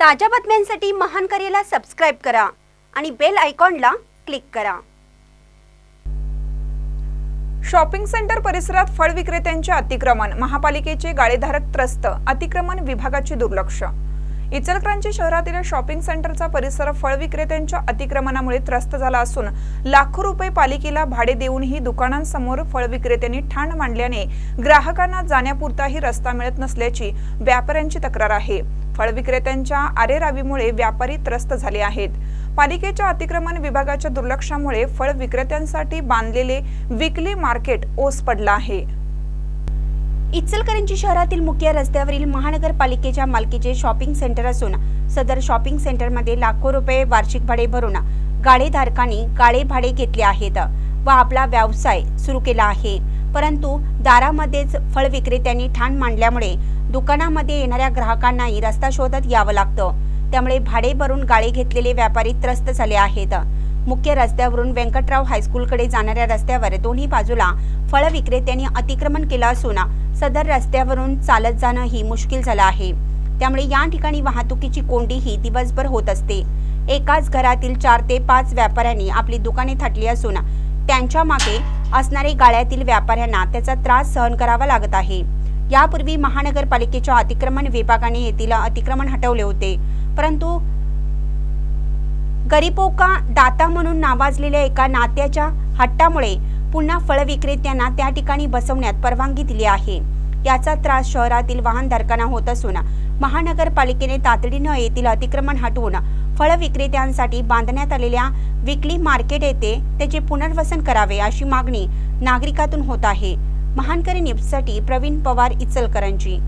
ताज्या बातम्यांसाठी महान करेला सबस्क्राईब करा आणि बेल आयकॉनला क्लिक करा. शॉपिंग सेंटर परिसरात फळ विक्रेत्यांचे अतिक्रमण. महापालिकेचे गाळेधारक त्रस्त. अतिक्रमण विभागाचे दुर्लक्ष. इचलकरंजी शहरातील शॉपिंग सेंटरचा परिसर फळ विक्रेत्यांच्या अतिक्रमणामुळे त्रस्त झाला असून लाखो रुपये पालिकेला भाडे देऊनही दुकानांसमोर फळ विक्रेत्यांनी ठाण मांडल्याने ग्राहकांना जाण्यापुरताही रस्ता मिळत नसल्याची व्यापाऱ्यांची तक्रार आहे. फळ विक्रेत्यांच्या आरेरावीमुळे व्यापारी त्रस्त झाले आहेत. पालिकेच्या अतिक्रमण विभागाच्या दुर्लक्षामुळे फळ विक्रेत्यांसाठी बांधलेले विकली मार्केट ओस पडला आहे. इचलकरंजी शहरातील मुख्य रस्त्यावरील महानगरपालिकेच्या मालकीचे शॉपिंग सेंटर असून सदर शॉपिंग सेंटरमध्ये लाखो रुपये वार्षिक भाडे भरून गाळेधारकांनी गाळे भाडे घेतले आहेत व आपला व्यवसाय सुरू केला आहे. परंतु दारामध्येच फळ विक्रेत्यांनी ठाण मांडल्यामुळे दुकानामध्ये येणाऱ्या ग्राहकांनाही रस्ता शोधत यावं लागतं. त्यामुळे भाडे भरून गाळे घेतलेले व्यापारी त्रस्त झाले आहेत. मुख्य रस्त्यावरून व्यंकटराव हायस्कूलकडे जाणाऱ्या रस्त्यावर दोन्ही बाजूला फळ विक्रेत्यांनी अतिक्रमण केलं असून सदर रस्त्यावरून चालत जाणं ही मुश्किल झालं आहे. त्यामुळे या ठिकाणी वाहतुकीची कोंडीही दिवसभर होत असते. एकाच घरातील चार ते पाच व्यापाऱ्यांनी आपली दुकाने थाटली असून त्यांच्या मागे असणारे गाळ्यातील व्यापाऱ्यांना त्याचा त्रास सहन करावा लागत आहे. यापूर्वी महानगरपालिकेच्या अतिक्रमण विभागाने येथील अतिक्रमण हटवले होते. परंतु गरीबोका दाता म्हणून नावाजलेल्या एका नात्याच्या हट्टामुळे पुन्हा फळ विक्रेत्यांना त्या ठिकाणी बसवण्यात परवानगी दिली आहे. याचा त्रास शहरातील वाहनधारकांना होत असून महानगरपालिकेने तातडीनं येथील अतिक्रमण हटवून फळ विक्रेत्यांसाठी बांधण्यात आलेल्या विकली मार्केट येथे त्याचे पुनर्वसन करावे अशी मागणी नागरिकातून होत आहे. महानकरी न्यूजसाठी प्रवीण पवार इचलकरंजी.